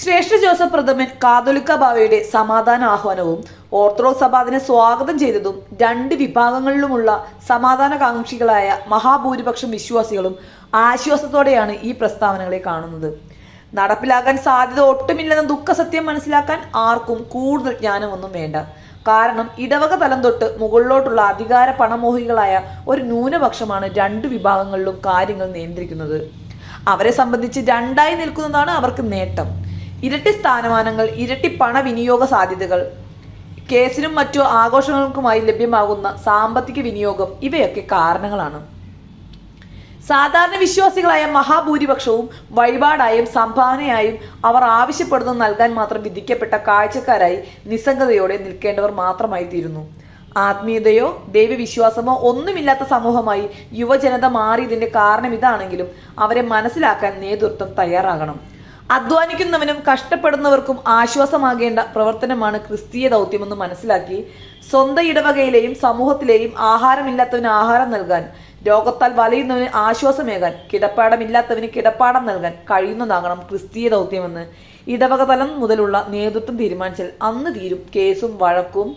ശ്രേഷ്ഠ Joseph പ്രഥമൻ കാതോലിക്ക ബാവയുടെ സമാധാന ആഹ്വാനവും orthodox സഭ അതിനെ സ്വാഗതം ചെയ്തതും രണ്ട് വിഭാഗങ്ങളിലുമുള്ള സമാധാനകാംക്ഷികളായ മഹാഭൂരിപക്ഷം വിശ്വാസികളും ആശ്വാസത്തോടെയാണ് ഈ പ്രസ്താവനകളെ കാണുന്നത്. നടപ്പിലാക്കാൻ സാധ്യത ഒട്ടുമില്ലെന്ന ദുഃഖസത്യം മനസ്സിലാക്കാൻ ആർക്കും കൂടുതൽ ജ്ഞാനമൊന്നും വേണ്ട. കാരണം ഇടവക തലം തൊട്ട് മുകളിലോട്ടുള്ള അധികാര പണമോഹികളായ ഒരു ന്യൂനപക്ഷമാണ് രണ്ട് വിഭാഗങ്ങളിലും കാര്യങ്ങൾ നിയന്ത്രിക്കുന്നത്. അവരെ സംബന്ധിച്ച് രണ്ടായി നിൽക്കുന്നതാണ് അവർക്ക് നേട്ടം. ഇരട്ടി സ്ഥാനമാനങ്ങൾ ഇരട്ടി പണവിനിയോഗ സാധ്യതകൾ കേസിനും മറ്റു ആഘോഷങ്ങൾക്കുമായി ലഭ്യമാകുന്ന സാമ്പത്തിക വിനിയോഗം ഇവയൊക്കെ കാരണങ്ങളാണ്. സാധാരണ വിശ്വാസികളായ മഹാഭൂരിപക്ഷവും വഴിപാടായും സംഭാവനയായും അവർ ആവശ്യപ്പെടുന്നത് നൽകാൻ മാത്രം വിധിക്കപ്പെട്ട കാഴ്ചക്കാരായി നിസ്സംഗതയോടെ നിൽക്കേണ്ടവർ മാത്രമായി തീരുന്നു ആത്മീയതയോ ദൈവവിശ്വാസമോ ഒന്നുമില്ലാത്ത സമൂഹമായി യുവജനത മാറിയതിന്റെ കാരണം ഇതാണെങ്കിലും അവരെ മനസ്സിലാക്കാൻ നേതൃത്വം തയ്യാറാകണം. അധ്വാനിക്കുന്നവനും കഷ്ടപ്പെടുന്നവർക്കും ആശ്വാസമാകേണ്ട പ്രവർത്തനമാണ് ക്രിസ്തീയ ദൗത്യമെന്ന് മനസ്സിലാക്കി സ്വന്തം ഇടവകയിലെയും സമൂഹത്തിലെയും ആഹാരമില്ലാത്തവന് ആഹാരം നൽകാൻ രോഗത്താൽ വലയുന്നവന് ആശ്വാസമേകാൻ കിടപ്പാടമില്ലാത്തവന് കിടപ്പാടം നൽകാൻ കഴിയുന്നതാകണം ക്രിസ്തീയ ദൗത്യമെന്ന് ഇടവക തലം മുതലുള്ള നേതൃത്വം തീരുമാനിച്ചാൽ അന്ന് തീരും കേസും വഴക്കും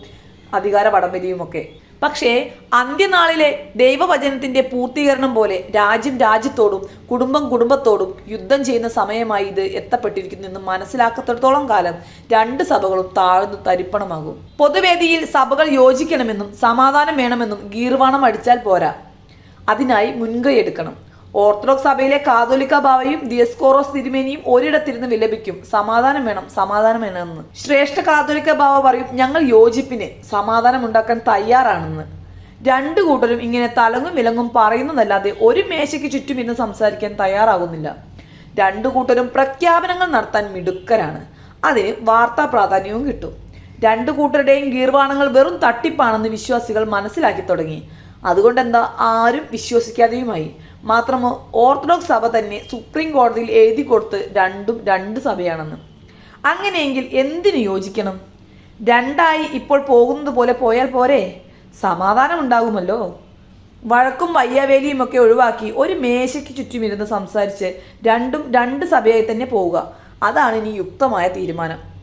അധികാര വടംവലിയുമൊക്കെ പക്ഷേ അന്ത്യനാളിലെ ദൈവവചനത്തിന്റെ പൂർത്തീകരണം പോലെ രാജ്യം രാജ്യത്തോടും കുടുംബം കുടുംബത്തോടും യുദ്ധം ചെയ്യുന്ന സമയമായി ഇത് എത്തപ്പെട്ടിരിക്കുന്നു എന്ന് മനസ്സിലാക്കത്തിടത്തോളം കാലം രണ്ട് സഭകളും താഴ്ന്നു തരിപ്പണമാകും. പൊതുവേദിയിൽ സഭകൾ യോജിക്കണമെന്നും സമാധാനം വേണമെന്നും ഗീർവാണം അടിച്ചാൽ പോരാ. അതിനായി മുൻകൈ എടുക്കണം. ഓർത്തഡോക്സ് സഭയിലെ കാതോലിക്ക ബാവയും ദിയസ്കോറോസ് തിരുമേനിയും ഒരിടത്തിരുന്ന് വിലപിക്കും. സമാധാനം വേണം സമാധാനം വേണമെന്ന്. ശ്രേഷ്ഠ കാതോലിക്ക ബാവ പറയും ഞങ്ങൾ യോജിപ്പിന് സമാധാനം ഉണ്ടാക്കാൻ തയ്യാറാണെന്ന്. രണ്ടു കൂട്ടരും ഇങ്ങനെ തലങ്ങും വിലങ്ങും പറയുന്നതല്ലാതെ ഒരു മേശയ്ക്ക് ചുറ്റും ഇന്ന് സംസാരിക്കാൻ തയ്യാറാകുന്നില്ല രണ്ടു കൂട്ടരും പ്രഖ്യാപനങ്ങൾ നടത്താൻ മിടുക്കരാണ്. അതിന് വാർത്താ പ്രാധാന്യവും കിട്ടും. രണ്ടു കൂട്ടരുടെയും ഗീർവാണങ്ങൾ വെറും തട്ടിപ്പാണെന്ന് വിശ്വാസികൾ മനസ്സിലാക്കി തുടങ്ങി. അതുകൊണ്ടെന്താ ആരും വിശ്വസിക്കാതെയുമായി? മാത്രമോ ഓർത്തഡോക്സ് സഭ തന്നെ സുപ്രീം കോടതിയിൽ എഴുതി കൊടുത്ത് രണ്ടും രണ്ട് സഭയാണെന്ന്. അങ്ങനെയെങ്കിൽ എന്തിനു യോജിക്കണം? രണ്ടായി ഇപ്പോൾ പോകുന്നത് പോലെ പോയാൽ പോരെ? സമാധാനം ഉണ്ടാകുമല്ലോ വഴക്കും വയ്യാവേലിയും ഒക്കെ ഒഴിവാക്കി ഒരു മേശയ്ക്ക് ചുറ്റുമിരുന്ന് സംസാരിച്ച് രണ്ടും രണ്ട് സഭയായി തന്നെ പോവുക. അതാണ് ഇനി യുക്തമായ തീരുമാനം.